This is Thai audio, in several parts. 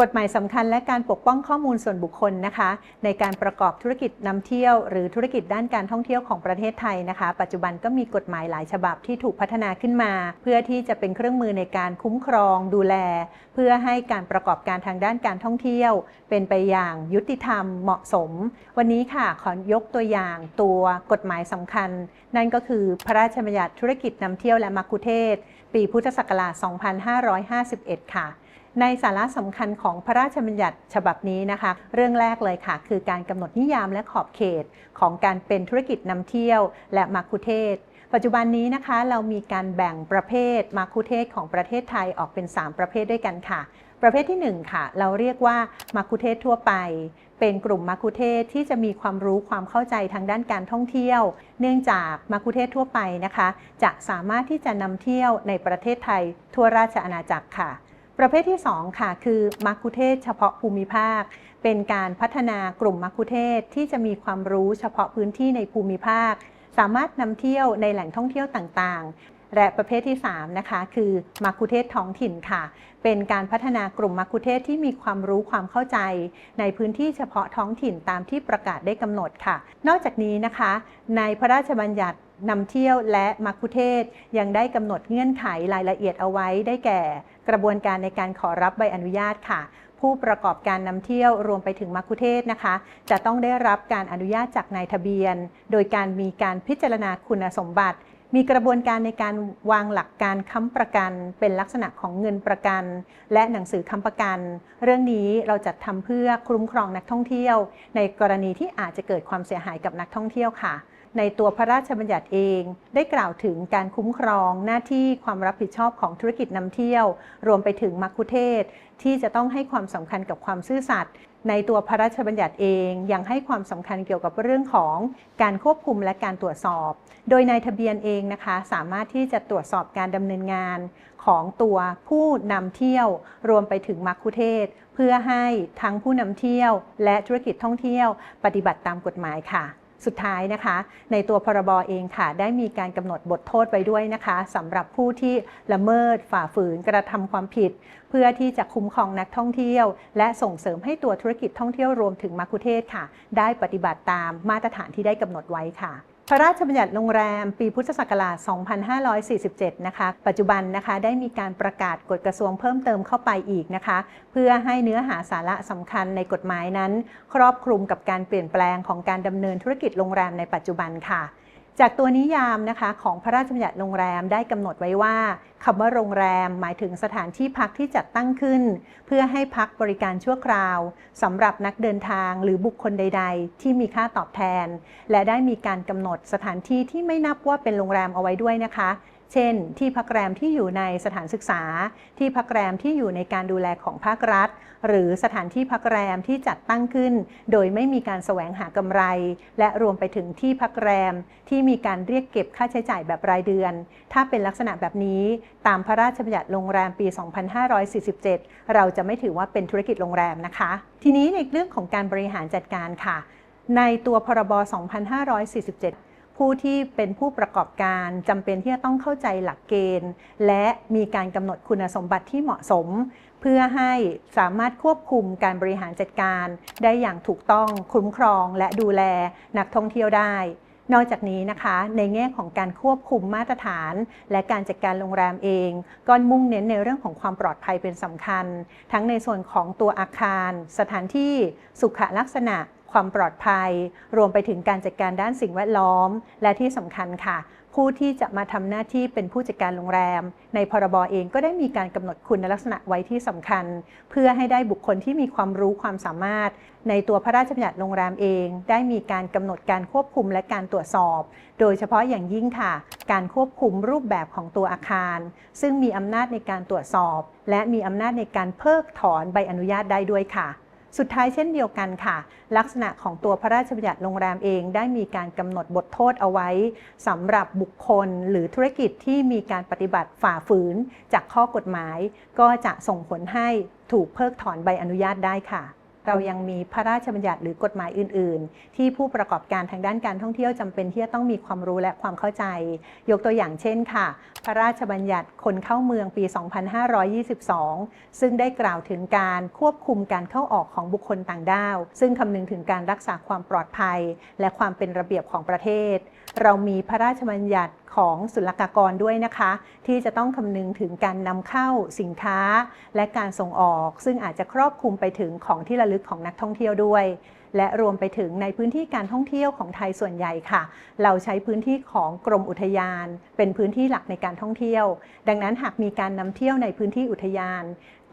กฎหมายสำคัญและการปกป้องข้อมูลส่วนบุคคลนะคะ ในการประกอบธุรกิจนำเที่ยว หรือธุรกิจด้านการท่องเที่ยวของประเทศไทยนะคะ ปัจจุบันก็มีกฎหมายหลายฉบับที่ถูกพัฒนาขึ้นมา เพื่อที่จะเป็นเครื่องมือในการคุ้มครองดูแล เพื่อให้การประกอบการทางด้านการท่องเที่ยว เป็นไปอย่างยุติธรรมเหมาะสม วันนี้ค่ะขอยกตัวอย่างตัวกฎหมายสำคัญ นั่นก็คือพระราชบัญญัติธุรกิจนำเที่ยวและมักคุเทศ ปีพุทธศักราช 2551 ค่ะ ในสาระสำคัญของพระราชบัญญัติฉบับนี้นะคะ เรื่องแรกเลยค่ะ คือการกำหนดนิยามและขอบเขตของการเป็นธุรกิจนำเที่ยว และมักคุเทศปัจจุบันนี้นะคะเรามีการแบ่งประเภทมักคุเทศของประเทศไทยออกเป็น 3 ประเภทด้วยกันค่ะ ประเภทที่1ค่ะ เราเรียกว่ามักคุเทศทั่วไป เป็นกลุ่มมักคุเทศที่จะมีความรู้ความเข้าใจทางด้านการท่องเที่ยว เนื่องจากมักคุเทศทั่วไปนะคะ จะสามารถที่จะนำเที่ยวในประเทศไทยทั่วราชอาณาจักรค่ะ ประเภทที่ 2 ค่ะ คือมักคุเทศก์เฉพาะภูมิภาค เป็นการพัฒนากลุ่มมักคุเทศก์ที่จะมีความรู้เฉพาะพื้นที่ในภูมิภาค สามารถนำเที่ยวในแหล่งท่องเที่ยวต่างๆ และประเภทที่ 3 นะคะ คือมักคุเทศก์ท้องถิ่นค่ะ เป็นการพัฒนากลุ่มมักคุเทศก์ที่มีความรู้ความเข้าใจ ในพื้นที่เฉพาะท้องถิ่นตามที่ประกาศได้กำหนดค่ะ นอกจากนี้นะคะ ในพระราชบัญญัติ นำเที่ยวและมักคุเทศยังได้กำหนดเงื่อนไขรายละเอียดเอาไว้ได้แก่ กระบวนการในการขอรับใบอนุญาตค่ะ ผู้ประกอบการนำเที่ยวรวมไปถึงมักคุเทศนะคะ จะต้องได้รับการอนุญาตจากนายทะเบียน โดยการมีการพิจารณาคุณสมบัติ มีกระบวนการในการวางหลักการค้ำประกัน เป็นลักษณะของเงินประกัน และหนังสือค้ำประกัน เรื่องนี้เราจัดทำเพื่อคุ้มครองนักท่องเที่ยว ในกรณีที่อาจจะเกิดความเสียหายกับนักท่องเที่ยวค่ะ ในตัวพระราชบัญญัติเอง ได้กล่าวถึงการคุ้มครองหน้าที่ความรับผิดชอบของธุรกิจนำเที่ยว รวมไปถึงมักคุเทศที่จะต้องให้ความสำคัญกับความซื่อสัตย์ในตัวพระราชบัญญัติเองยังให้ความสำคัญเกี่ยวกับเรื่องของการควบคุมและการตรวจสอบ โดยนายทะเบียนเองนะคะ สามารถที่จะตรวจสอบการดำเนินงานของตัวผู้นำเที่ยว รวมไปถึงมักคุเทศ เพื่อให้ทั้งผู้นำเที่ยว และธุรกิจท่องเที่ยว ปฏิบัติตามกฎหมายค่ะ สุดท้ายนะคะ ในตัวพรบเองค่ะ ได้มีการกำหนดบทโทษไว้ด้วยนะคะสำหรับผู้ที่ละเมิดฝ่าฝืนกระทำความผิด เพื่อที่จะคุ้มครองนักท่องเที่ยว และส่งเสริมให้ตัวธุรกิจท่องเที่ยวรวมถึงมักคุเทศค่ะ ได้ปฏิบัติตามมาตรฐานที่ได้กำหนดไว้ค่ะ พระราชบัญญัติโรงแรมปีพุทธศักราช 2547 นะคะ ปัจจุบันนะคะได้มีการประกาศกฎกระทรวงเพิ่มเติมเข้าไปอีกนะคะ เพื่อให้เนื้อหาสาระสำคัญในกฎหมายนั้น ครอบคลุมกับการเปลี่ยนแปลงของการดำเนินธุรกิจโรงแรมในปัจจุบันค่ะ จากตัวนิยามนะคะของพระราชบัญญัติโรงแรมได้กำหนดไว้ว่าคำว่าโรงแรม หมายถึงสถานที่พักที่จัดตั้งขึ้น เพื่อให้พักบริการชั่วคราวสำหรับนักเดินทางหรือบุคคลใด ๆ ที่มีค่าตอบแทน และได้มีการกำหนดสถานที่ที่ไม่นับว่าเป็นโรงแรมเอาไว้ด้วยนะคะ เช่น ที่พักแรมที่อยู่ในสถานศึกษา ที่พักแรมที่อยู่ในการดูแลของภาครัฐ หรือสถานที่พักแรมที่จัดตั้งขึ้น โดยไม่มีการแสวงหากำไร และรวมไปถึงที่พักแรมที่มีการเรียกเก็บค่าใช้จ่ายแบบรายเดือน ถ้าเป็นลักษณะแบบนี้ ตามพระราชบัญญัติโรงแรมปี 2547 เราจะไม่ถือว่าเป็นธุรกิจโรงแรมนะคะ ทีนี้ในเรื่องของการบริหารจัดการค่ะ ในตัวพรบ 2547 ผู้ที่เป็นผู้ประกอบการจำเป็นที่จะต้องเข้าใจหลักเกณฑ์ และมีการกำหนดคุณสมบัติที่เหมาะสม เพื่อให้สามารถควบคุมการบริหารจัดการ ได้อย่างถูกต้องคุ้มครองและดูแลนักท่องเที่ยวได้ นอกจากนี้นะคะ ในแง่ของการควบคุมมาตรฐาน และการจัดการโรงแรมเองก็มุ่งเน้นในเรื่องของความปลอดภัยเป็นสำคัญ ทั้งในส่วนของตัวอาคาร สถานที่สุขลักษณะ ความปลอดภัย รวมไปถึงการจัดการด้านสิ่งแวดล้อม และที่สำคัญค่ะ ผู้ที่จะมาทำหน้าที่เป็นผู้จัดการโรงแรม ในพรบเองก็ได้มีการกำหนดคุณลักษณะไว้ที่สำคัญ เพื่อให้ได้บุคคลที่มีความรู้ความสามารถ ในตัวพระราชบัญญัติโรงแรมเอง ได้มีการกำหนดการควบคุมและการตรวจสอบ โดยเฉพาะอย่างยิ่งค่ะ การควบคุมรูปแบบของตัวอาคาร ซึ่งมีอำนาจในการตรวจสอบ และมีอำนาจในการเพิกถอนใบอนุญาตได้ด้วยค่ะ สุดท้ายเช่นเดียวกันค่ะ ลักษณะของตัวพระราชบัญญัติโรงแรมเอง ได้มีการกำหนดบทโทษเอาไว้สำหรับบุคคลหรือธุรกิจที่มีการปฏิบัติฝ่าฝืนจากข้อกฎหมาย ก็จะส่งผลให้ถูกเพิกถอนใบอนุญาตได้ค่ะ เรายังมีพระราชบัญญัติหรือกฎหมายอื่น ๆ ที่ผู้ประกอบการทางด้านการท่องเที่ยวจำเป็นที่จะต้องมีความรู้และความเข้าใจ ยกตัวอย่างเช่นค่ะ พระราชบัญญัติคนเข้าเมืองปี 2522 ซึ่งได้กล่าวถึงการควบคุมการเข้าออกของบุคคลต่างด้าว ซึ่งคำนึงถึงการรักษาความปลอดภัย และความเป็นระเบียบของประเทศ เรามีพระราชบัญญัติของศุลกากรด้วยนะคะ ที่จะต้องคำนึงถึงการนำเข้าสินค้าและการส่งออก ซึ่งอาจจะครอบคลุมไปถึงของที่ระลึกของนักท่องเที่ยวด้วย และรวมไปถึงในพื้นที่การท่องเที่ยวของไทยส่วนใหญ่ค่ะ เราใช้พื้นที่ของกรมอุทยาน เป็นพื้นที่หลักในการท่องเที่ยว ดังนั้นหากมีการนำเที่ยวในพื้นที่อุทยาน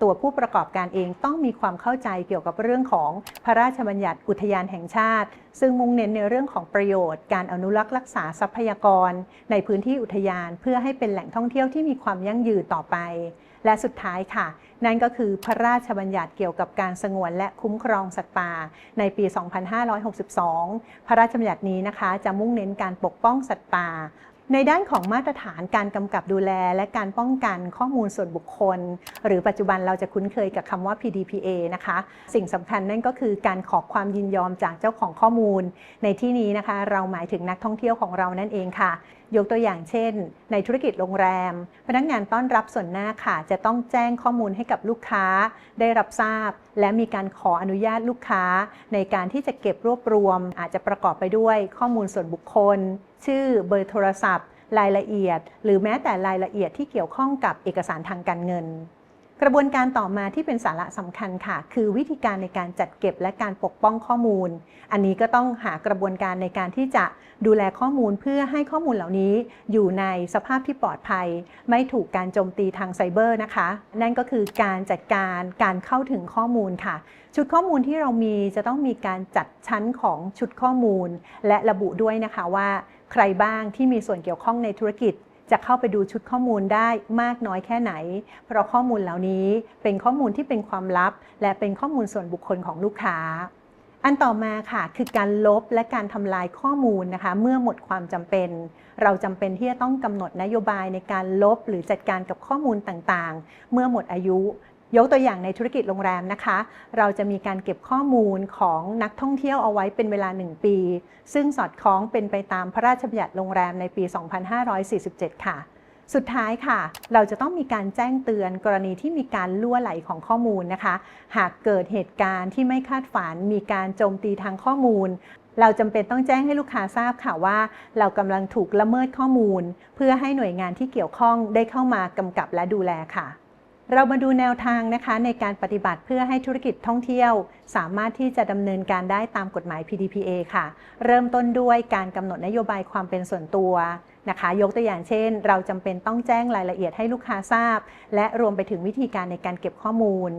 ตัวผู้ประกอบการเองต้องมีความเข้าใจเกี่ยวกับเรื่องของพระราชบัญญัติอุทยานแห่งชาติ ซึ่งมุ่งเน้นในเรื่องของประโยชน์ การอนุรักษ์รักษาทรัพยากร ในพื้นที่อุทยาน เพื่อให้เป็นแหล่งท่องเที่ยวที่มีความยั่งยืนต่อไป และสุดท้ายค่ะ นั่นก็คือพระราชบัญญัติเกี่ยวกับการสงวนและคุ้มครองสัตว์ป่าในปี 2562 พระราชบัญญัตินี้นะคะจะมุ่งเน้นการปกป้องสัตว์ป่า ในด้านของมาตรฐานการกำกับดูแล และการป้องกันข้อมูลส่วนบุคคล หรือปัจจุบันเราจะคุ้นเคยกับคำว่า PDPA นะคะ สิ่งสำคัญนั่นก็คือการขอความยินยอมจากเจ้าของข้อมูล ในที่นี้นะคะ เราหมายถึงนักท่องเที่ยวของเรานั่นเองค่ะ ยกตัวอย่างเช่น ในธุรกิจโรงแรม พนักงานต้อนรับส่วนหน้าค่ะ จะต้องแจ้งข้อมูลให้กับลูกค้า ได้รับทราบ และมีการขออนุญาตลูกค้า ในการที่จะเก็บรวบรวม อาจจะประกอบไปด้วยข้อมูลส่วนบุคคล ชื่อเบอร์โทรศัพท์ รายละเอียด หรือแม้แต่รายละเอียดที่เกี่ยวข้องกับเอกสารทางการเงิน กระบวนการต่อมาที่เป็นสาระสำคัญค่ะ คือวิธีการในการจัดเก็บและการปกป้องข้อมูล อันนี้ก็ต้องหากระบวนการในการที่จะดูแลข้อมูลเพื่อให้ข้อมูลเหล่านี้อยู่ในสภาพที่ปลอดภัย ไม่ถูกการโจมตีทางไซเบอร์นะคะ นั่นก็คือการจัดการการเข้าถึงข้อมูลค่ะ ชุดข้อมูลที่เรามีจะต้องมีการจัดชั้นของชุดข้อมูล และระบุด้วยนะคะว่า ใครบ้างที่มีส่วนเกี่ยวข้องในธุรกิจ จะเข้าไปดูชุดข้อมูลได้มากน้อยแค่ไหน เพราะข้อมูลเหล่านี้เป็นข้อมูลที่เป็นความลับ และเป็นข้อมูลส่วนบุคคลของลูกค้า อันต่อมาค่ะคือการลบและการทำลายข้อมูลนะคะ เมื่อหมดความจำเป็น เราจำเป็นที่จะต้องกำหนดนโยบายในการลบหรือจัดการกับข้อมูลต่างๆ เมื่อหมดอายุ ยกตัวอย่างในธุรกิจโรงแรมนะคะ เราจะมีการเก็บข้อมูลของนักท่องเที่ยวเอาไว้เป็นเวลา 1 ปี ซึ่งสอดคล้องเป็นไปตามพระราชบัญญัติโรงแรมในปี 2547 ค่ะสุดท้ายค่ะ เราจะต้องมีการแจ้งเตือนกรณีที่มีการล่วไหลของข้อมูลนะคะ หากเกิดเหตุการณ์ที่ไม่คาดฝัน มีการโจมตีทางข้อมูล เราจำเป็นต้องแจ้งให้ลูกค้าทราบค่ะว่า เรากำลังถูกละเมิดข้อมูล เพื่อให้หน่วยงานที่เกี่ยวข้องได้เข้ามากำกับและดูแลค่ะ เรามาดูแนวทางนะคะในการปฏิบัติเพื่อให้ธุรกิจท่องเที่ยว สามารถที่จะดำเนินการได้ตามกฎหมาย PDPA ค่ะ เริ่มต้นด้วยการกำหนดนโยบายความเป็นส่วนตัวนะคะ ยกตัวอย่างเช่น เราจำเป็นต้องแจ้งรายละเอียดให้ลูกค้าทราบ และรวมไปถึงวิธีการในการเก็บข้อมูล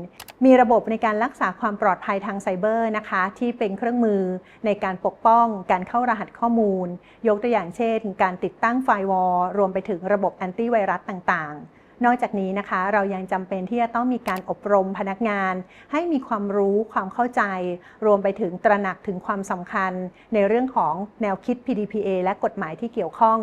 มีระบบในการรักษาความปลอดภัยทางไซเบอร์นะคะ ที่เป็นเครื่องมือในการปกป้องการเข้ารหัสข้อมูล ยกตัวอย่างเช่น การติดตั้งไฟวอลรวมไปถึงระบบแอนตี้ไวรัสต่างๆ นอกจากนี้นะคะเรายังจำเป็นที่จะต้องมีการอบรมพนักงาน ให้มีความรู้ความเข้าใจ รวมไปถึงตระหนักถึงความสำคัญ ในเรื่องของแนวคิด PDPA และกฎหมายที่เกี่ยวข้อง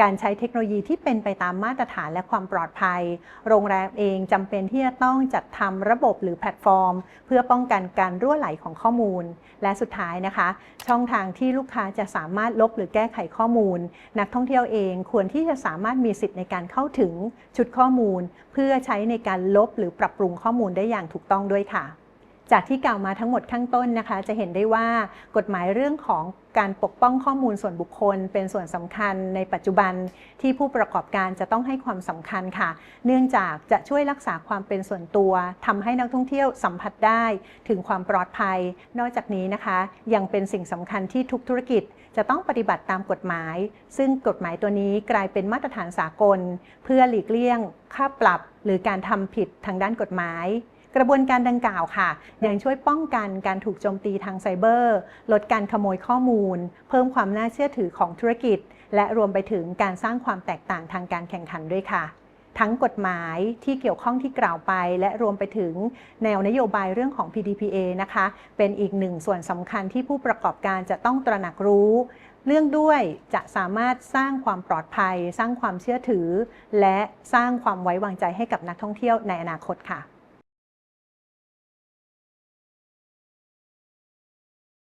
การใช้เทคโนโลยีที่เป็นไปตามมาตรฐานและความปลอดภัย โรงแรมเองจำเป็นที่จะต้องจัดทำระบบหรือแพลตฟอร์ม เพื่อป้องกันการรั่วไหลของข้อมูล และสุดท้ายนะคะ ช่องทางที่ลูกค้าจะสามารถลบหรือแก้ไขข้อมูล นักท่องเที่ยวเองควรที่จะสามารถมีสิทธิ์ในการเข้าถึงชุดข้อมูล เพื่อใช้ในการลบหรือปรับปรุงข้อมูลได้อย่างถูกต้องด้วยค่ะ จากที่กล่าวมาทั้งหมดข้างต้นนะคะ จะเห็นได้ว่ากฎหมายเรื่องของการปกป้องข้อมูลส่วนบุคคล เป็นส่วนสำคัญในปัจจุบันที่ผู้ประกอบการจะต้องให้ความสำคัญค่ะ เนื่องจากจะช่วยรักษาความเป็นส่วนตัวทำให้นักท่องเที่ยวสัมผัสได้ถึงความปลอดภัย นอกจากนี้นะคะ ยังเป็นสิ่งสำคัญที่ทุกธุรกิจจะต้องปฏิบัติตามกฎหมาย ซึ่งกฎหมายตัวนี้กลายเป็นมาตรฐานสากล เพื่อหลีกเลี่ยง ค่าปรับ หรือการทำผิดทางด้านกฎหมาย กระบวนการดังกล่าวค่ะ ยังช่วยป้องกันการถูกโจมตีทางไซเบอร์ ลดการขโมยข้อมูล เพิ่มความน่าเชื่อถือของธุรกิจ และรวมไปถึงการสร้างความแตกต่างทางการแข่งขันด้วยค่ะทั้งกฎหมายที่เกี่ยวข้องที่กล่าวไป และรวมไปถึงแนวนโยบายเรื่องของ PDPA นะคะ เป็นอีกหนึ่งส่วนสำคัญที่ผู้ประกอบการจะต้องตระหนักรู้ เรื่องด้วยจะสามารถสร้างความปลอดภัย สร้างความเชื่อถือ และสร้างความไว้วางใจให้กับนักท่องเที่ยวในอนาคตค่ะ